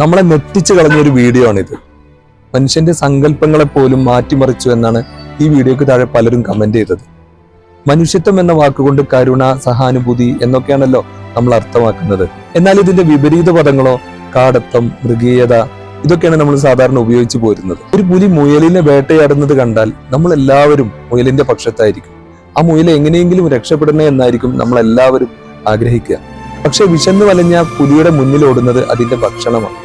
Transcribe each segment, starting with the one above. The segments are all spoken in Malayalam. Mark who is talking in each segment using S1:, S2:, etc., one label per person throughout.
S1: നമ്മളെ മെത്തിച്ചു കളഞ്ഞ ഒരു വീഡിയോ ആണിത്. മനുഷ്യന്റെ സങ്കല്പങ്ങളെ പോലും മാറ്റിമറിച്ചു എന്നാണ് ഈ വീഡിയോക്ക് താഴെ പലരും കമന്റ് ചെയ്തത്. മനുഷ്യത്വം എന്ന വാക്കുകൊണ്ട് കരുണ സഹാനുഭൂതി എന്നൊക്കെയാണല്ലോ നമ്മൾ അർത്ഥമാക്കുന്നത്. എന്നാൽ ഇതിന്റെ വിപരീത പദങ്ങളോ കാടത്തം മൃഗീയത ഇതൊക്കെയാണ് നമ്മൾ സാധാരണ ഉപയോഗിച്ചു പോരുന്നത്. ഒരു പുലി മുയലിനെ വേട്ടയാടുന്നത് കണ്ടാൽ നമ്മൾ എല്ലാവരും മുയലിന്റെ പക്ഷത്തായിരിക്കും. ആ മുയൽ എങ്ങനെയെങ്കിലും രക്ഷപ്പെടണേ എന്നായിരിക്കും നമ്മൾ എല്ലാവരും ആഗ്രഹിക്കുക. പക്ഷെ വിശന്നു വലഞ്ഞ പുലിയുടെ മുന്നിൽ ഓടുന്നത് അതിന്റെ ഭക്ഷണമാണ്.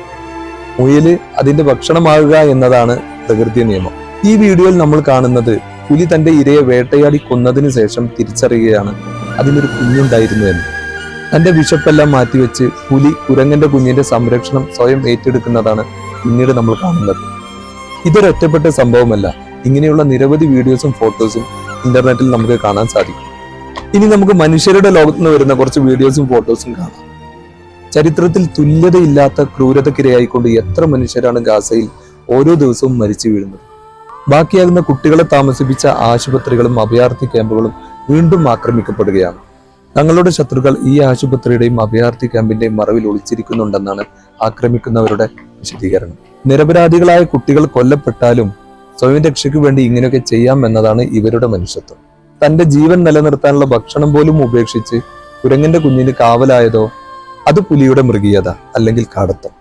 S1: മുയൽ അതിന്റെ ഭക്ഷണമാകുക എന്നതാണ് പ്രകൃതി നിയമം. ഈ വീഡിയോയിൽ നമ്മൾ കാണുന്നത് പുലി തന്റെ ഇരയെ വേട്ടയാടി കൊന്നതിന് ശേഷം തിരിച്ചറിയുകയാണ്. അതിനൊരു കുഞ്ഞുണ്ടായിരുന്നു എന്ന്. തന്റെ വിശപ്പെല്ലാം മാറ്റിവെച്ച് പുലി കുരങ്ങന്റെ കുഞ്ഞിന്റെ സംരക്ഷണം സ്വയം ഏറ്റെടുക്കുന്നതാണ് പിന്നീട് നമ്മൾ കാണുന്നത്. ഇതൊരു ഒറ്റപ്പെട്ട സംഭവമല്ല. ഇങ്ങനെയുള്ള നിരവധി വീഡിയോസും ഫോട്ടോസും ഇന്റർനെറ്റിൽ നമുക്ക് കാണാൻ സാധിക്കും. ഇനി നമുക്ക് മനുഷ്യരുടെ ലോകത്ത് നിന്ന് വരുന്ന കുറച്ച് വീഡിയോസും ഫോട്ടോസും കാണാം. ചരിത്രത്തിൽ തുല്യതയില്ലാത്ത ക്രൂരതക്കിരയായിക്കൊണ്ട് എത്ര മനുഷ്യരാണ് ഗാസയിൽ ഓരോ ദിവസവും മരിച്ചു വീഴുന്നത്? ബാക്കിയാകുന്ന കുട്ടികളെ താമസിപ്പിച്ച ആശുപത്രികളും അഭയാർത്ഥി ക്യാമ്പുകളും വീണ്ടും ആക്രമിക്കപ്പെടുകയാണ്. തങ്ങളുടെ ശത്രുക്കൾ ഈ ആശുപത്രിയുടെയും അഭയാർത്ഥി ക്യാമ്പിന്റെയും മറവിൽ ഒളിച്ചിരിക്കുന്നുണ്ടെന്നാണ് ആക്രമിക്കുന്നവരുടെ വിശദീകരണം. നിരപരാധികളായ കുട്ടികൾ കൊല്ലപ്പെട്ടാലും സ്വയം രക്ഷയ്ക്ക് വേണ്ടി ഇങ്ങനെയൊക്കെ ചെയ്യാം എന്നതാണ് ഇവരുടെ മനുഷ്യത്വം. തന്റെ ജീവൻ നിലനിർത്താനുള്ള ഭക്ഷണം പോലും ഉപേക്ഷിച്ച് കുരങ്ങന്റെ കുഞ്ഞിന് കാവലായതോ അത് പുലിയുടെ മൃഗീയത അല്ലെങ്കിൽ കാടത്തം